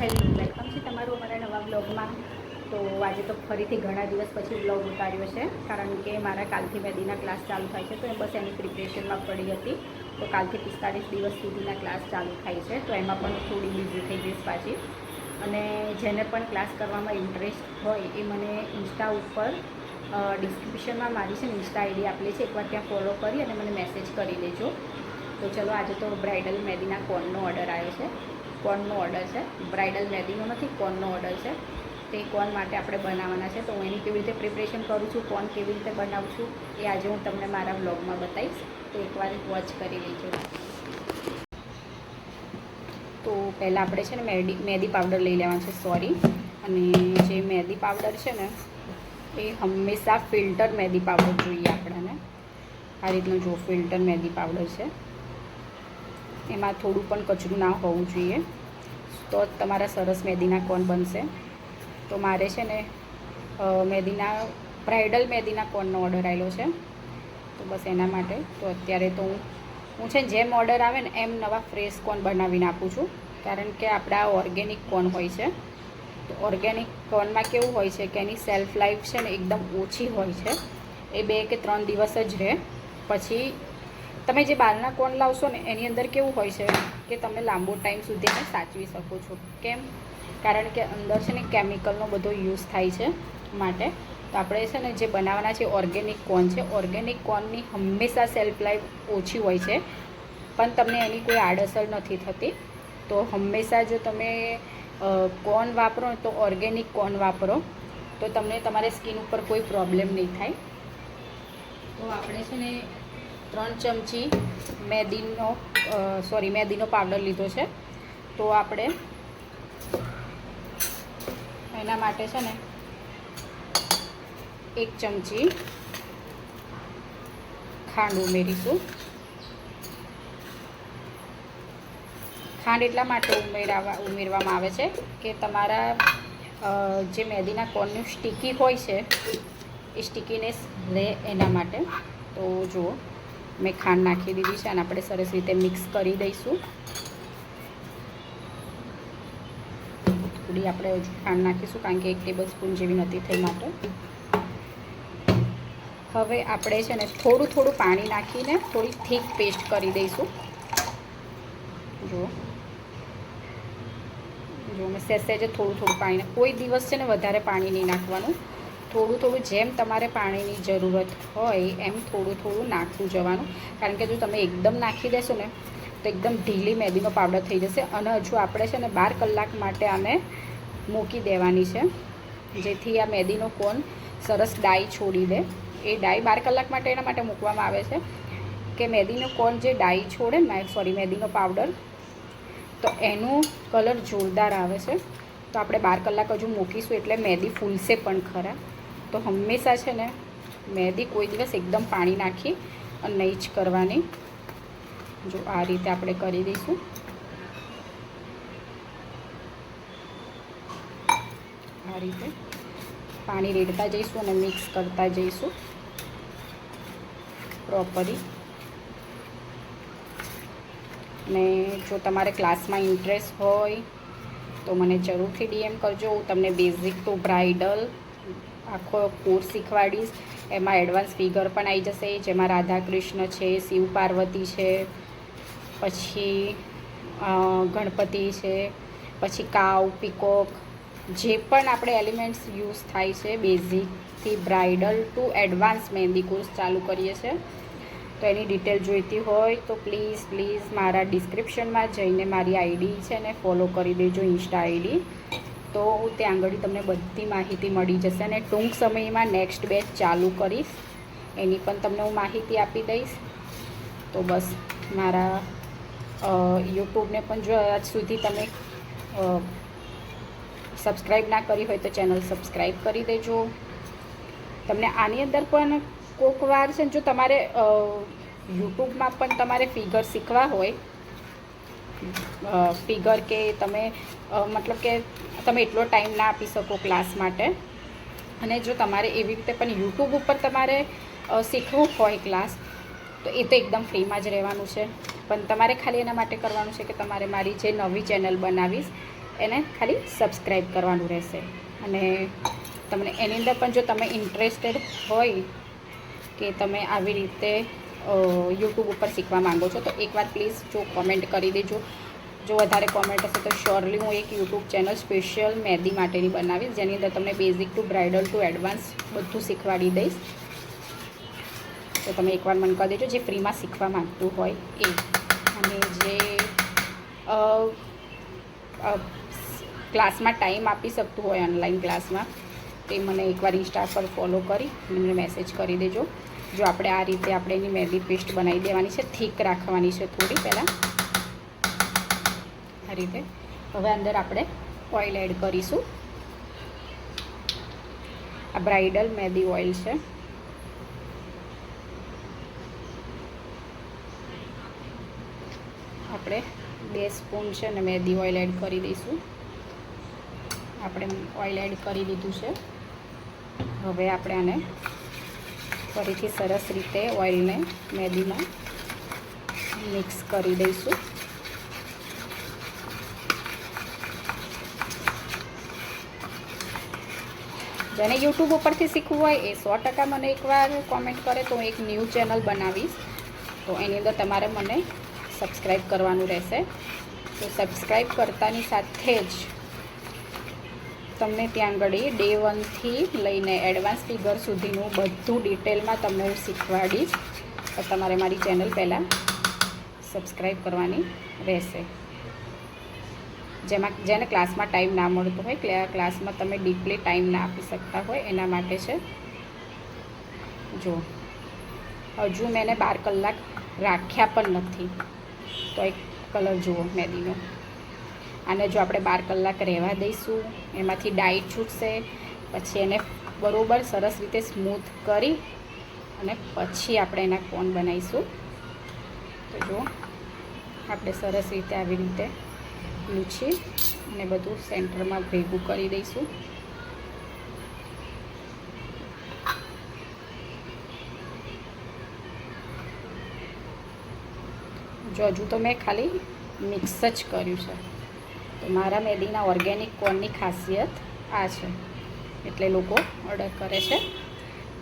Hello welcome છે તમારું અમારા નવા બ્લોગમાં તો આજે તો ફરીથી ઘણા દિવસ પછી બ્લોગ ઉતાર્યો છે, કારણ કે મારા કાલથી મેદીના ક્લાસ ચાલુ થાય છે, તો એ બસ એની પ્રિપરેશનમાં પડી હતી. તો કાલથી પિસ્તાળીસ દિવસ સુધીના ક્લાસ ચાલુ થાય છે, તો એમાં પણ થોડી બિઝી થઈ જઈશ પાછી. અને જેને પણ ક્લાસ કરવામાં ઇન્ટરેસ્ટ હોય, એ મને ઇન્સ્ટા ઉપર ડિસ્ક્રિપ્શનમાં મારી છે ને ઇન્સ્ટા આઈડી આપેલી છે, એકવાર ત્યાં ફોલો કરી અને મને મેસેજ કરી દેજો. તો ચલો, આજે તો બ્રાઇડલ મેદીના કોનનો ઓર્ડર આવ્યો છે. કોનનો ઓર્ડર છે. બ્રાઇડલ વેડિંગનો નથી, કોર્નનો ઓર્ડર છે. તે કોર્ન માટે આપણે બનાવવાના છે. તો હું એની કેવી રીતે પ્રિપરેશન કરું છું કોન કેવી રીતે બનાવું છું, એ આજે હું તમને મારા બ્લોગમાં બતાવીશ. તો એકવાર વોચ કરી લેજો. તો પહેલાં આપણે છે ને મેદી મેદી પાવડર લઈ લેવાનો છે સોરી અને જે મેદી પાવડર છે ને, એ હંમેશા ફિલ્ટર મેદી પાવડર જોઈએ આપણને. આ રીતનું જો ફિલ્ટર મેદી પાવડર છે. એમાં થોડું પણ કચરું ના હોવું જોઈએ. તો જ તમારા સરસ મેદીના કોન બનશે. તો મારે છે ને અ, મેદીના બ્રાઇડલ મેદીના કોનનો ઓર્ડર આવેલો છે. તો બસ એના માટે. તો અત્યારે તો હું હું છે જેમ ઓર્ડર આવે ને એમ નવા ફ્રેશ કોન બનાવીને આપું છું. કારણ કે આપણા ઓર્ગેનિક કોન હોય છે. તો ઓર્ગેનિક કોનમાં કેવું હોય છે કે એની સેલ્ફ લાઈફ છે ને એકદમ ઓછી હોય છે. એ બે કે ત્રણ દિવસ જ રહે. પછી તમે જે બહારના કોન લાવશો ને, એની અંદર કેવું હોય છે કે તમે લાંબો ટાઈમ સુધી એને સાચવી શકો છો. કેમ? કારણ કે અંદર છે ને કેમિકલનો બધો યુઝ થાય છે માટે. તો આપણે છે ને જે બનાવવાના છે ઓર્ગેનિક કોન છે. ઓર્ગેનિક કોનની હંમેશા સેલ્ફ લાઈફ ઓછી હોય છે. પણ તમને એની કોઈ આડઅસર નથી થતી. તો હંમેશા જો તમે કોર્ન વાપરો તો ઓર્ગેનિક કોન વાપરો. તો તમને તમારી સ્કિન ઉપર કોઈ પ્રોબ્લેમ નહીં થાય. તો આપણે છે ને ત્રણ ચમચી મેદીનો સોરી મેદીનો પાવડર લીધો છે. તો આપણે એના માટે છે ને એક ચમચી ખાંડ ઉમેરીશું. ખાંડ એટલા માટે ઉમેરાવા, ઉમેરવામાં આવે છે કે તમારા જે મેદીના કોર્નનું સ્ટીકી હોય છે, એ સ્ટીકીનેસ રહે એના માટે. તો જુઓ. મેં ખાંડ નાખી દીધી છે અને આપણે સરસ રીતે મિક્સ કરી દઈશું. થોડી આપણે હજુ ખાંડ નાખીશું કારણ કે એક ટેબલ સ્પૂન જેવી નથી થઈ માટે. હવે આપણે છે ને થોડું થોડું પાણી નાખીને થોડી થીક પેસ્ટ કરી દઈશું. જુઓ જો, મેં સહેજે થોડું થોડું પાણી કોઈ દિવસ છે ને વધારે પાણી નહીં નાખવાનું. થોડું થોડું જેમ તમારે પાણીની જરૂરત હોય, એમ થોડું થોડું નાખતું જવાનું. કારણ કે જો તમે એકદમ નાખી દેશો ને, તો એકદમ ઢીલી મેદીનો પાવડર થઈ જશે. અને હજુ આપણે છે ને બાર કલાક માટે આને મૂકી દેવાની છે. જેથી આ મેદીનો કોન સરસ ડાઈ છોડી દે. એ ડાઈ બાર કલાક માટે એના માટે મૂકવામાં આવે છે. કે મેદીનો કોન જે ડાઈ છોડે ને સોરી, મેદીનો પાવડર, તો એનું કલર જોરદાર આવે છે. તો આપણે બાર કલાક હજુ મૂકીશું એટલે મેદી ફૂલશે પણ ખરા. તો હંમેશા છે ને મેદી કોઈ દિવસ એકદમ પાણી નાખી અને નહીં જ કરવાની. જો આ રીતે આપણે કરી દઈશું. આ રીતે પાણી રેડતા જઈશું અને મિક્સ કરતા જઈશું. પ્રોપરી અને જો તમારે ક્લાસમાં ઇન્ટરેસ્ટ હોય તો મને જરૂરથી ડીએમ કરજો. હું તમને બેઝિક ટુ બ્રાઇડલ આખો કોર્સ શીખવાડીશ. એમાં એડવાન્સ ફિગર પણ આવી જશે, જેમાં રાધા કૃષ્ણ છે, શિવ પાર્વતી છે, પછી ગણપતિ છે, પછી કાવ પીકોક જે પણ આપણે એલિમેન્ટ્સ યુઝ થાય છે બેઝિકથી bridal to advance mehndi course ચાલુ કરીએ છીએ. તો એની ડિટેલ જોઈતી હોય તો પ્લીઝ પ્લીઝ મારા ડિસ્ક્રિપ્શનમાં જઈને મારી આઈડી છે ને ફોલો કરી દેજો ઇન્સ્ટા આઈડી તો ત્યાં આગળ તમને બધી માહિતી મળી જશે અને ટૂંક સમયમાં નેક્સ્ટ બેચ ચાલુ કરીશ. એની પણ તમને હું માહિતી આપી દઈશ. તો બસ મારા યુટ્યુબને પણ જો આજ સુધી તમે સબસ્ક્રાઈબ ના કરી હોય તો ચેનલ સબસ્ક્રાઈબ કરી દેજો. તમને આની અંદર પણ કોક વાર છે જો તમારે યુટ્યુબમાં પણ તમારે ફિગર શીખવા હોય ફિગર કે તમે મતલબ કે તમે એટલો ટાઈમ ના આપી શકો ક્લાસ માટે. અને જો તમારે એવી રીતે પણ યુટ્યુબ ઉપર તમારે શીખવું હોય ક્લાસ તો એ તો એકદમ ફ્રીમાં જ રહેવાનું છે. પણ તમારે ખાલી એના માટે કરવાનું છે કે તમારે મારી જે નવી ચેનલ બનાવીશ, એને ખાલી સબસ્ક્રાઈબ કરવાનું રહેશે. અને તમને એની અંદર પણ જો તમે ઇન્ટરેસ્ટેડ હોય કે તમે આવી રીતે યુટ્યુબ ઉપર શીખવા માંગો છો, તો એકવાર પ્લીઝ જો કોમેન્ટ કરી દેજો. જો વધારે કોમેન્ટ હશે તો શ્યોરલી હું એક યુટ્યુબ ચેનલ સ્પેશિયલ મહેંદી માટેની બનાવીશ, જેની અંદર તમને basic to bridal to advance બધું શીખવાડી દઈશ. તો તમે એકવાર મને કહી દેજો, જે ફ્રીમાં શીખવા માગતું હોય એ. અને જે ક્લાસમાં ટાઈમ આપી શકતું હોય ઓનલાઈન ક્લાસમાં તે મને એકવાર ઇન્સ્ટા પર ફોલો કરી, મને મેસેજ કરી દેજો. જો આપણે આ રીતે આપણે એની મહેંદી પેસ્ટ બનાવી દેવાની છે, થીક રાખવાની છે થોડી પહેલાં. આ રીતે. હવે અંદર આપણે ઓઇલ એડ કરીશું. આ બ્રાઇડલ મહેંદી ઓઇલ છે. આપણે બે સ્પૂન છે ને મહેંદી ઓઇલ એડ કરી દઈશું. આપણે ઓઇલ એડ કરી દીધું છે. હવે આપણે આને ફરીથી સરસ રીતે ઓઇલને મહેંદીમાં મિક્સ કરી દઈશું. જેને યુટ્યુબ ઉપરથી શીખવું હોય એ સો ટકા મને એકવાર કોમેન્ટ કરે તો હું એક ન્યૂ ચેનલ બનાવીશ. તો એની અંદર તમારે મને સબસ્ક્રાઈબ કરવાનું રહેશે. તો સબસ્ક્રાઈબ કરતાની સાથે જ તમને ત્યાં આગળ ડે વનથી લઈને એડવાન્સ ફિગર સુધીનું બધું ડિટેલમાં તમને હું શીખવાડીશ. તો તમારે મારી ચેનલ પહેલાં સબસ્ક્રાઈબ કરવાની રહેશે. જેમાં, જેને ક્લાસમાં ટાઈમ ના મળતો હોય, ક્લા ક્લાસમાં તમે ડીપલી ટાઈમ ના આપી શકતા હોય, એના માટે છે. જો, હજુ મેં બાર કલાક રાખ્યા પણ નથી. તો એક કલર જુઓ મહેંદીનો આને જો આપણે બાર કલાક રહેવા દઈશું, એમાંથી ડાઈ છૂટશે, પછી એને બરોબર સરસ રીતે સ્મૂથ કરી અને પછી આપણે એના કોન બનાવીશું. તો જો, આપણે સરસ રીતે આવી રીતે લૂછી અને બધું સેન્ટરમાં ભેગું કરી દઈશું. જો હજુ તો મેં ખાલી મિક્સ જ કર્યું છે. મારા મહેંદીના ઓર્ગેનિક કોર્નની ખાસિયત આ છે. એટલે લોકો ઓર્ડર કરે છે.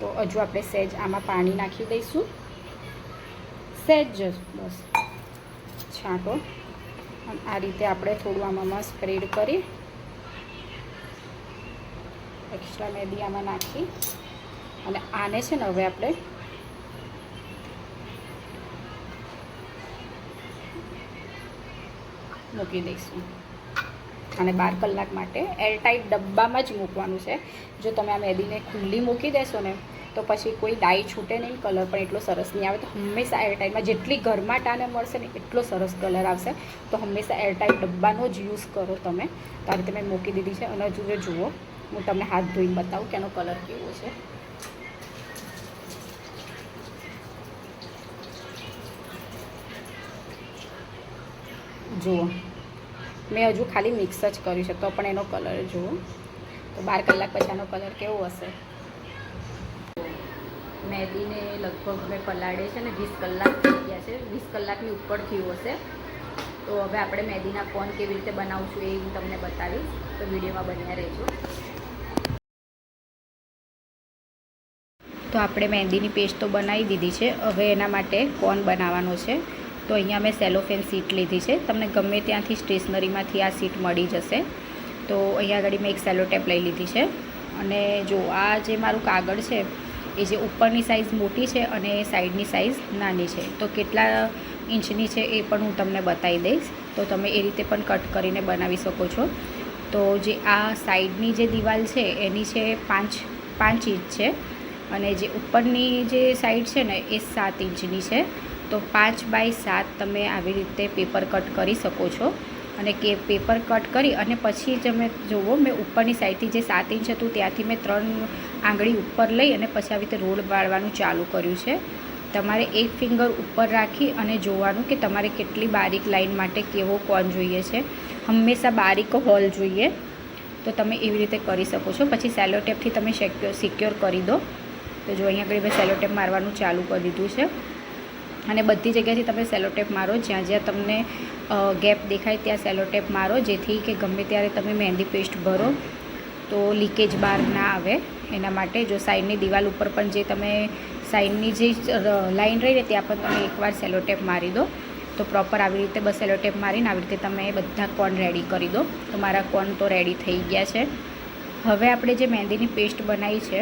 તો હજુ આપણે સહેજ આમાં પાણી નાખી દઈશું. સહેજ જ, બસ. છાંટો. આ રીતે આપણે થોડું આમાં સ્પ્રેડ કરી એક્સ્ટ્રા મહેંદી આમાં નાખી. અને આને છે ને હવે આપણે મૂકી દઈશું. અને બાર કલાક માટે એરટાઈટ ડબ્બામાં જ મૂકવાનું છે. જો તમે આ મેદીને ખુલ્લી મૂકી દેશો ને, તો પછી કોઈ ડાઈ છૂટે નહીં, કલર પણ એટલો સરસ નહીં આવે. તો હંમેશા એરટાઈટમાં જેટલી ઘરમાં ટાને મળશે ને, એટલો સરસ કલર આવશે. તો હંમેશા એરટાઈટ ડબ્બાનો જ યુઝ કરો તમે. તો આ રીતે મેં મૂકી દીધી છે. અને હજુ જુઓ, હું તમને હાથ ધોઈને બતાવું કે એનો કલર કેવો છે. જુઓ. મેં હજુ ખાલી મિક્સ જ કર્યું છે. તો પણ એનો કલર જુઓ. તો બાર કલાક પછી આનો કલર કેવો હશે? મહેંદીને લગભગ મેં પલાળે છે ને વીસ કલાક થઈ ગયા છે. વીસ કલાકની ઉપર થયું હશે. તો હવે આપણે મહેંદીના કોન કેવી રીતે બનાવશું એ હું તમને બતાવીશ. તો વિડીયોમાં બન્યા રહેજો. તો આપણે મહેંદીની પેસ્ટ તો બનાવી દીધી છે. હવે એના માટે કોન બનાવવાનો છે. તો અહીંયા મેં સેલોફેન સીટ લીધી છે. તમને ગમે ત્યાંથી સ્ટેશનરીમાંથી આ સીટ મળી જશે. તો અહીંયા આગળ મેં એક સેલો ટેપ લઈ લીધી છે. અને જો આ જે મારું કાગળ છે, એ જે ઉપરની સાઇઝ મોટી છે અને સાઈડની સાઇઝ નાની છે. તો કેટલા ઇંચની છે એ પણ હું તમને બતાવી દઈશ. તો તમે એ રીતે પણ કટ કરીને બનાવી શકો છો. તો જે આ સાઈડની જે દિવાલ છે, એની છે પાંચ પાંચ ઇંચ છે. અને જે ઉપરની જે સાઈડ છે ને, એ સાત ઇંચની છે. તો પાંચ બાય સાત તમે આવી રીતે પેપર કટ કરી શકો છો. અને કે પેપર કટ કરી અને પછી તમે જુઓ મેં ઉપરની સાઈડથી જે સાત ઇંચ હતું ત્યાંથી મેં ત્રણ આંગળી ઉપર લઈ અને પછી આવી રીતે રોલ બાળવાનું ચાલુ કર્યું છે. તમારે એક ફિંગર ઉપર રાખી અને જોવાનું કે તમારે કેટલી બારીક લાઈન માટે કેવો કોન જોઈએ છે. હંમેશા બારીક હોલ જોઈએ. તો તમે એવી રીતે કરી શકો છો. પછી સેલો ટેપથી તમે સિક્યોર કરી દો. તો જો અહીંયા આગળ મેં સેલો ટેપ મારવાનું ચાલુ કરી દીધું છે. અને બધી જગ્યાએથી તમે સેલોટેપ મારો, જ્યાં જ્યાં તમને ગેપ દેખાય ત્યાં સેલોટેપ મારો, જેથી કે ગમે ત્યારે તમે મહેંદી પેસ્ટ ભરો, તો લીકેજ બહાર ના આવે. એના માટે જો સાઈડની દિવાલ ઉપર પણ જે તમે સાઈડની જે લાઈન રહી ને ત્યાં પણ તમે એકવાર સેલોટેપ મારી દો. તો પ્રોપર આવી રીતે બસ સેલોટેપ મારીને આવી રીતે તમે બધા કોન રેડી કરી દો. તો મારા કોન તો રેડી થઈ ગયા છે. હવે આપણે જે મહેંદીની પેસ્ટ બનાવી છે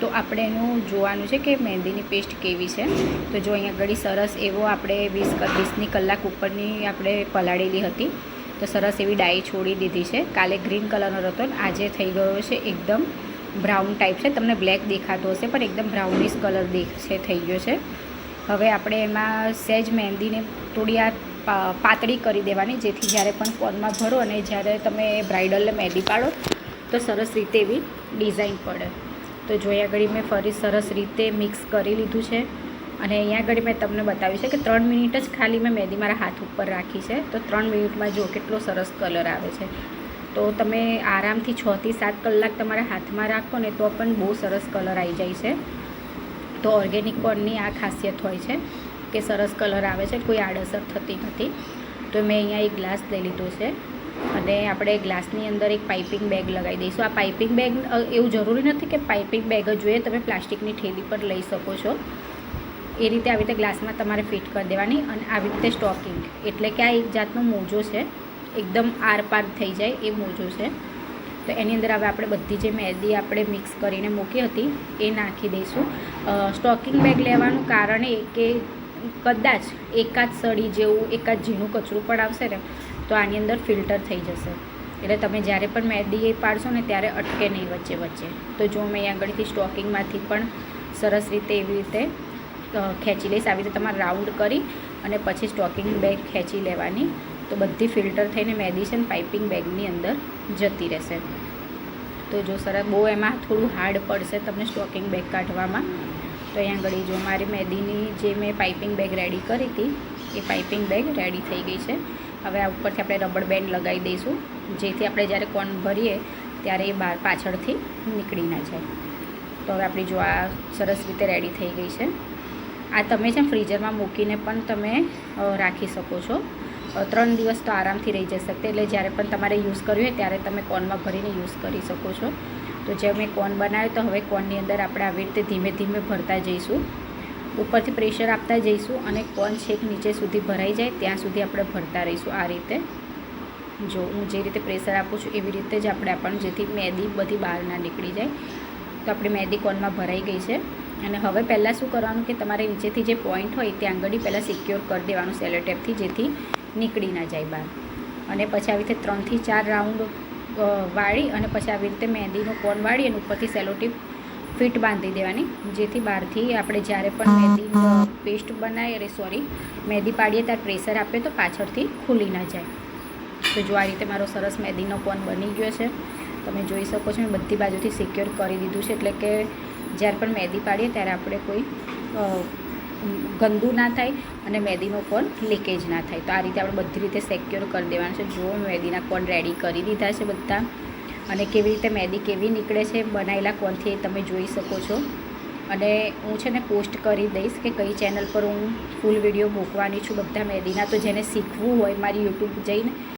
તો આપણે એનું જોવાનું છે કે મહેંદીની પેસ્ટ કેવી છે. તો જો અહીંયા ઘડી સરસ એવો આપણે વીસ વીસની કલાક ઉપરની આપણે પલાળેલી હતી. તો સરસ એવી ડાઈ છોડી દીધી છે. કાલે ગ્રીન કલરનો હતો ને આજે થઈ ગયો છે એકદમ બ્રાઉન ટાઈપ છે. તમને બ્લેક દેખાતો હશે પણ એકદમ બ્રાઉનિશ કલર દેખ છે થઈ ગયો છે. હવે આપણે એમાં સહેજ મહેંદીને થોડી આ પાતળી કરી દેવાની, જેથી જ્યારે પણ કોનમાં ભરો અને જ્યારે તમે બ્રાઇડલને મહેંદી પાડો, તો સરસ રીતે એવી ડિઝાઇન પડે. તો જોયા ઘડી મેં ફરી સરસ રીતે મિક્સ કરી લીધું છે. અને અહીંયા આગળ મેં તમને બતાવ્યું છે કે ત્રણ મિનિટ જ ખાલી મેં મહેંદી મારા હાથ ઉપર રાખી છે. તો ત્રણ મિનિટમાં જો કેટલો સરસ કલર આવે છે. તો તમે આરામથી છથી સાત કલાક તમારા હાથમાં રાખો ને તો પણ બહુ સરસ કલર આવી જાય છે. તો ઓર્ગેનિક કોર્નની આ ખાસિયત હોય છે કે સરસ કલર આવે છે. કોઈ આડઅસર થતી નથી. તો મેં અહીંયા એક ગ્લાસ લઈ લીધો છે. અને આપણે ગ્લાસની અંદર એક પાઇપિંગ બેગ લગાવી દઈશું. આ પાઇપિંગ બેગ એવું જરૂરી નથી કે પાઇપિંગ બેગ જ જોઈએ. તમે પ્લાસ્ટિકની થેલી પર લઈ શકો છો. એ રીતે આવી રીતે ગ્લાસમાં તમારે ફિટ કરી દેવાની અને આવી રીતે સ્ટોકિંગ. એટલે કે આ એક જાતનો મોજો છે. એકદમ આરપાર થઈ જાય એ મોજો છે. તો એની અંદર હવે આપણે બધી જે મહેંદી આપણે મિક્સ કરીને મૂકી હતી એ નાખી દઈશું. સ્ટોકિંગ બેગ લેવાનું કારણ એ કે કદાચ એકાદ સળી જેવું, એકાદ ઝીણું કચરું પણ આવશે ને તો આની અંદર ફિલ્ટર થઈ જશે. એટલે તમે જ્યારે પણ મહેંદી પાડશો ને ત્યારે અટકે નહીં વચ્ચે વચ્ચે. તો જો મેં અહીં આગળથી સ્ટોકિંગમાંથી પણ સરસ રીતે એવી રીતે ખેંચી લઈશ. આવી રીતે તમારે રાઉન્ડ કરી અને પછી સ્ટોકિંગ બેગ ખેંચી લેવાની. તો બધી ફિલ્ટર થઈને મહેંદી છે ને પાઇપિંગ બેગની અંદર જતી રહેશે. તો જો સરસ બહુ એમાં થોડું હાર્ડ પડશે તમને સ્ટોકિંગ બેગ કાઢવામાં. તો અહીંયા આગળ જો મારી મહેંદીની જે મેં પાઇપિંગ બેગ રેડી કરી હતી, એ પાઇપિંગ બેગ રેડી થઈ ગઈ છે. હવે આ ઉપરથી આપણે રબર બેન્ડ લગાવી દઈશું. જેથી આપણે જ્યારે કોન ભરીએ ત્યારે એ બહાર પાછળથી નીકળી ના જાય. તો હવે આપણી જો આ સરસ રીતે રેડી થઈ ગઈ છે. આ તમે છે ફ્રીઝરમાં મૂકીને પણ તમે રાખી શકો છો. ત્રણ દિવસ તો આરામથી રહી જશે. એટલે જ્યારે પણ તમારે યુઝ કરવી હોય ત્યારે તમે કોનમાં ભરીને યુઝ કરી શકો છો. તો જે મેં કોન બનાવ્યો તો હવે કોનની અંદર આપણે આવી રીતે ધીમે ધીમે ભરતા જઈશું. ઉપરથી પ્રેશર આપતા જઈશું અને કોન છેક નીચે સુધી ભરાઈ જાય, ત્યાં સુધી આપણે ભરતા રહીશું આ રીતે. જો હું જે રીતે પ્રેશર આપું છું એવી રીતે જ આપણે આપવાનું જેથી મહેંદી બધી બહાર ના નીકળી જાય. તો આપણી મહેંદી કોનમાં ભરાઈ ગઈ છે. અને હવે પહેલાં શું કરવાનું કે તમારે નીચેથી જે પોઈન્ટ હોય ત્યાં આગળ પહેલાં સિક્યોર કરી દેવાનું સેલોટેપથી જેથી નીકળી ના જાય બહાર. અને પછી આવી રીતે ત્રણથી ચાર રાઉન્ડ વાળી અને પછી આવી રીતે મહેંદીનો કોન વાળી અને ઉપરથી સેલોટીપ ફિટ બાંધી દેવાની, જેથી બહારથી આપણે જ્યારે પણ મહેંદી પેસ્ટ બનાવીએ અરે સોરી મહેંદી પાડીએ ત્યારે પ્રેશર આપીએ તો પાછળથી ખુલી ના જાય. તો જો આ રીતે મારો સરસ મહેંદીનો કોન બની ગયો છે, તમે જોઈ શકો છો, મેં બધી બાજુથી સિક્યોર કરી દીધું છે, એટલે કે જ્યારે પણ મહેંદી પાડીએ ત્યારે આપણે કોઈ ગંદુ ના થાય અને મહેંદીનો કોન લીકેજ ના થાય. તો આ રીતે આપણે બધી રીતે સિક્યોર કરી દેવાનું છે. જો મહેંદીના કોન રેડી કરી દીધા છે બધા અને કેવી રીતે મહેંદી કેવી નીકળે છે બનાવેલા કોનથી એ તમે જોઈ શકો છો. અને હું છે ને પોસ્ટ કરી દઈશ કે કઈ ચેનલ પર હું ફૂલ વીડિયો મૂકવાની છું બધા મહેંદીના તો જેને શીખવું હોય મારી યુટ્યુબ જઈને